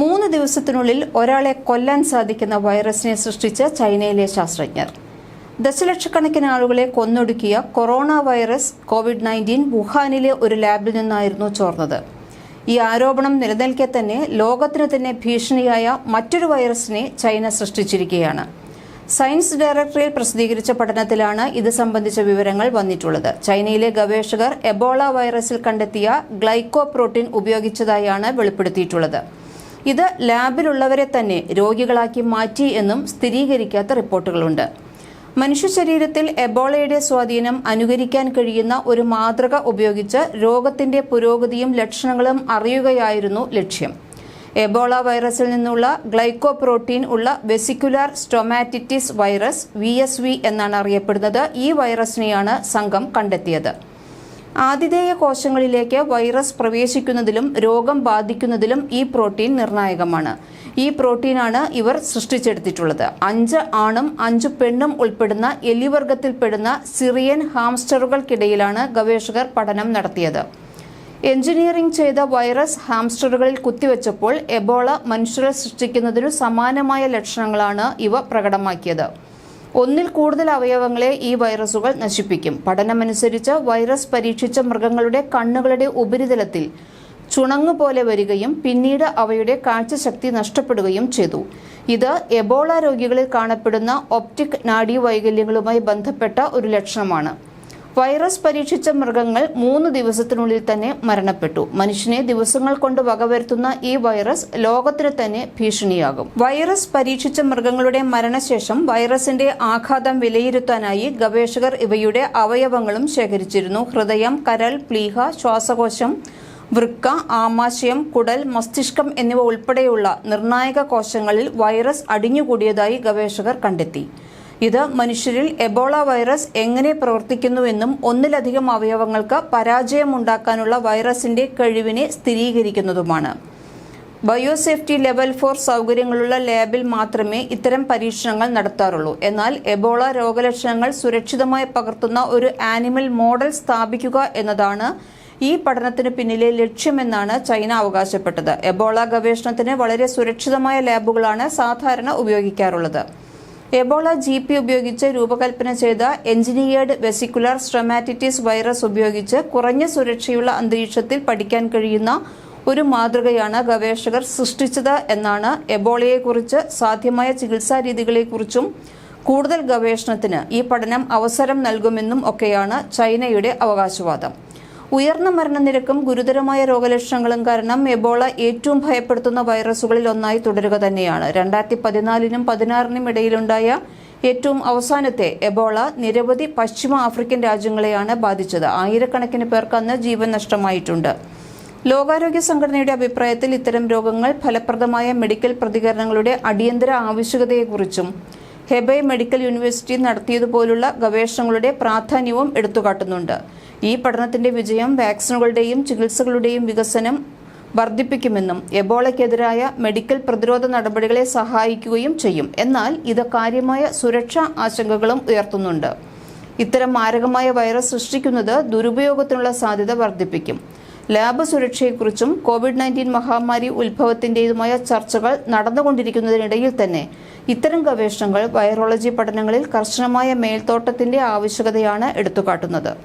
മൂന്ന് ദിവസത്തിനുള്ളിൽ ഒരാളെ കൊല്ലാൻ സാധിക്കുന്ന വൈറസിനെ സൃഷ്ടിച്ച ചൈനയിലെ ശാസ്ത്രജ്ഞർ. ദശലക്ഷക്കണക്കിന് ആളുകളെ കൊന്നൊടുക്കിയ കൊറോണ വൈറസ് കോവിഡ് നയന്റീൻ വുഹാനിലെ ഒരു ലാബിൽ നിന്നായിരുന്നു ചോർന്നത്. ഈ ആരോപണം നിലനിൽക്കെ തന്നെ ലോകത്തിന് തന്നെ ഭീഷണിയായ മറ്റൊരു വൈറസിനെ ചൈന സൃഷ്ടിച്ചിരിക്കുകയാണ്. സയൻസ് ഡയറക്ടറേറ്റ് പ്രസിദ്ധീകരിച്ച പഠനത്തിലാണ് ഇത് സംബന്ധിച്ച വിവരങ്ങൾ വന്നിട്ടുള്ളത്. ചൈനയിലെ ഗവേഷകർ എബോള വൈറസിൽ കണ്ടെത്തിയ ഗ്ലൈക്കോ പ്രോട്ടീൻ ഉപയോഗിച്ചതായാണ് വെളിപ്പെടുത്തിയിട്ടുള്ളത്. ഇത് ലാബിലുള്ളവരെ തന്നെ രോഗികളാക്കി മാറ്റി എന്നും സ്ഥിരീകരിക്കാത്ത റിപ്പോർട്ടുകളുണ്ട്. മനുഷ്യ ശരീരത്തിൽ എബോളയുടെ സ്വാധീനം അനുകരിക്കാൻ കഴിയുന്ന ഒരു മാതൃക ഉപയോഗിച്ച് രോഗത്തിന്റെ പുരോഗതിയും ലക്ഷണങ്ങളും അറിയുകയായിരുന്നു ലക്ഷ്യം. എബോള വൈറസിൽ നിന്നുള്ള ഗ്ലൈക്കോ പ്രോട്ടീൻ ഉള്ള വെസിക്കുലാർ സ്റ്റൊമാറ്റിറ്റിസ് വൈറസ് വി എന്നാണ് അറിയപ്പെടുന്നത്. ഈ വൈറസിനെയാണ് സംഘം കണ്ടെത്തിയത്. ആതിഥേയ കോശങ്ങളിലേക്ക് വൈറസ് പ്രവേശിക്കുന്നതിലും രോഗം ബാധിക്കുന്നതിലും ഈ പ്രോട്ടീൻ നിർണായകമാണ്. ഈ പ്രോട്ടീനാണ് ഇവർ സൃഷ്ടിച്ചെടുത്തിട്ടുള്ളത്. അഞ്ച് ആണും അഞ്ച് പെണ്ണും ഉൾപ്പെടുന്ന എലിവർഗത്തിൽപ്പെടുന്ന സിറിയൻ ഹാംസ്റ്ററുകൾക്കിടയിലാണ് ഗവേഷകർ പഠനം നടത്തിയത്. എഞ്ചിനീയറിംഗ് ചെയ്ത വൈറസ് ഹാംസ്റ്ററുകളിൽ കുത്തിവെച്ചപ്പോൾ എബോള മനുഷ്യരെ സൃഷ്ടിക്കുന്നതിനു സമാനമായ ലക്ഷണങ്ങളാണ് ഇവ പ്രകടമാക്കിയത്. ഒന്നിൽ കൂടുതൽ അവയവങ്ങളെ ഈ വൈറസുകൾ നശിപ്പിക്കും. പഠനമനുസരിച്ച് വൈറസ് പരീക്ഷിച്ച മൃഗങ്ങളുടെ കണ്ണുകളുടെ ഉപരിതലത്തിൽ ചുണങ്ങു പോലെ വരികയും പിന്നീട് അവയുടെ കാഴ്ചശക്തി നഷ്ടപ്പെടുകയും ചെയ്തു. ഇത് എബോള രോഗികളിൽ കാണപ്പെടുന്ന ഒപ്റ്റിക് നാഡീവൈകല്യങ്ങളുമായി ബന്ധപ്പെട്ട ഒരു ലക്ഷണമാണ്. വൈറസ് പരീക്ഷിച്ച മൃഗങ്ങൾ മൂന്ന് ദിവസത്തിനുള്ളിൽ തന്നെ മരണപ്പെട്ടു. മനുഷ്യനെ ദിവസങ്ങൾ കൊണ്ട് വകവരുത്തുന്ന ഈ വൈറസ് ലോകത്തിന് തന്നെ ഭീഷണിയാകും. വൈറസ് പരീക്ഷിച്ച മൃഗങ്ങളുടെ മരണശേഷം വൈറസിന്റെ ആഘാതം വിലയിരുത്താനായി ഗവേഷകർ ഇവയുടെ അവയവങ്ങളും ശേഖരിച്ചിരുന്നു. ഹൃദയം കരൾ പ്ലീഹ ശ്വാസകോശം വൃക്ക ആമാശയം കുടൽ മസ്തിഷ്കം എന്നിവ ഉൾപ്പെടെയുള്ള നിർണായക കോശങ്ങളിൽ വൈറസ് അടിഞ്ഞുകൂടിയതായി ഗവേഷകർ കണ്ടെത്തി. ഇത് മനുഷ്യരിൽ എബോള വൈറസ് എങ്ങനെ പ്രവർത്തിക്കുന്നുവെന്നും ഒന്നിലധികം അവയവങ്ങൾക്ക് പരാജയമുണ്ടാക്കാനുള്ള വൈറസിന്റെ കഴിവിനെ സ്ഥിരീകരിക്കുന്നതുമാണ്. ബയോസേഫ്റ്റി ലെവൽ ഫോർ സൗകര്യങ്ങളുള്ള ലാബിൽ മാത്രമേ ഇത്തരം പരീക്ഷണങ്ങൾ നടത്താറുള്ളൂ. എന്നാൽ എബോള രോഗലക്ഷണങ്ങൾ സുരക്ഷിതമായി പകർത്തുന്ന ഒരു ആനിമൽ മോഡൽ സ്ഥാപിക്കുക എന്നതാണ് ഈ പഠനത്തിന് പിന്നിലെ ലക്ഷ്യമെന്നാണ് ചൈന അവകാശപ്പെട്ടത്. എബോള ഗവേഷണത്തിന് വളരെ സുരക്ഷിതമായ ലാബുകളാണ് സാധാരണ ഉപയോഗിക്കാറുള്ളത്. എബോള ജി പി ഉപയോഗിച്ച് രൂപകൽപ്പന ചെയ്ത എഞ്ചിനീയേർഡ് വെസിക്കുലർ സ്ട്രമാറ്റിറ്റിസ് വൈറസ് ഉപയോഗിച്ച് കുറഞ്ഞ സുരക്ഷയുള്ള അന്തരീക്ഷത്തിൽ പഠിക്കാൻ കഴിയുന്ന ഒരു മാതൃകയാണ് ഗവേഷകർ സൃഷ്ടിച്ചത് എന്നാണ് എബോളയെക്കുറിച്ച് സാധ്യമായ ചികിത്സാ രീതികളെക്കുറിച്ചും കൂടുതൽ ഗവേഷണത്തിന് ഈ പഠനം അവസരം നൽകുമെന്നും ഒക്കെയാണ് ചൈനയുടെ അവകാശവാദം. ഉയർന്ന മരണനിരക്കും ഗുരുതരമായ രോഗലക്ഷണങ്ങളും കാരണം എബോള ഏറ്റവും ഭയപ്പെടുത്തുന്ന വൈറസുകളിൽ ഒന്നായി തുടരുക തന്നെയാണ്. രണ്ടായിരത്തി പതിനാലിനും പതിനാറിനും ഇടയിലുണ്ടായ ഏറ്റവും അവസാനത്തെ എബോള നിരവധി പശ്ചിമ ആഫ്രിക്കൻ രാജ്യങ്ങളെയാണ് ബാധിച്ചത്. ആയിരക്കണക്കിന് പേർക്ക് അന്ന് ജീവൻ നഷ്ടമായിട്ടുണ്ട്. ലോകാരോഗ്യ സംഘടനയുടെ അഭിപ്രായത്തിൽ ഇത്തരം രോഗങ്ങൾ ഫലപ്രദമായ മെഡിക്കൽ പ്രതികരണങ്ങളുടെ അടിയന്തര ആവശ്യകതയെക്കുറിച്ചും ഹെബൈ മെഡിക്കൽ യൂണിവേഴ്സിറ്റി നടത്തിയതുപോലുള്ള ഗവേഷണങ്ങളുടെ പ്രാധാന്യവും എടുത്തുകാട്ടുന്നുണ്ട്. ഈ പഠനത്തിന്റെ വിജയം വാക്സിനുകളുടെയും ചികിത്സകളുടെയും വികസനം വർദ്ധിപ്പിക്കുമെന്നും എബോളയ്ക്കെതിരായ മെഡിക്കൽ പ്രതിരോധ നടപടികളെ സഹായിക്കുകയും ചെയ്യും. എന്നാൽ ഇത് കാര്യമായ സുരക്ഷാ ആശങ്കകളും ഉയർത്തുന്നുണ്ട്. ഇത്തരം മാരകമായ വൈറസ് സൃഷ്ടിക്കുന്നത് ദുരുപയോഗത്തിനുള്ള സാധ്യത വർദ്ധിപ്പിക്കും. ലാബ് സുരക്ഷയെക്കുറിച്ചും കോവിഡ് നയന്റീൻ മഹാമാരി ഉത്ഭവത്തിന്റെതുമായ ചർച്ചകൾ നടന്നുകൊണ്ടിരിക്കുന്നതിനിടയിൽ തന്നെ ഇത്തരം ഗവേഷണങ്ങൾ വൈറോളജി പഠനങ്ങളിൽ കർശനമായ മേൽത്തോട്ടത്തിന്റെ ആവശ്യകതയാണ് എടുത്തുകാട്ടുന്നത്.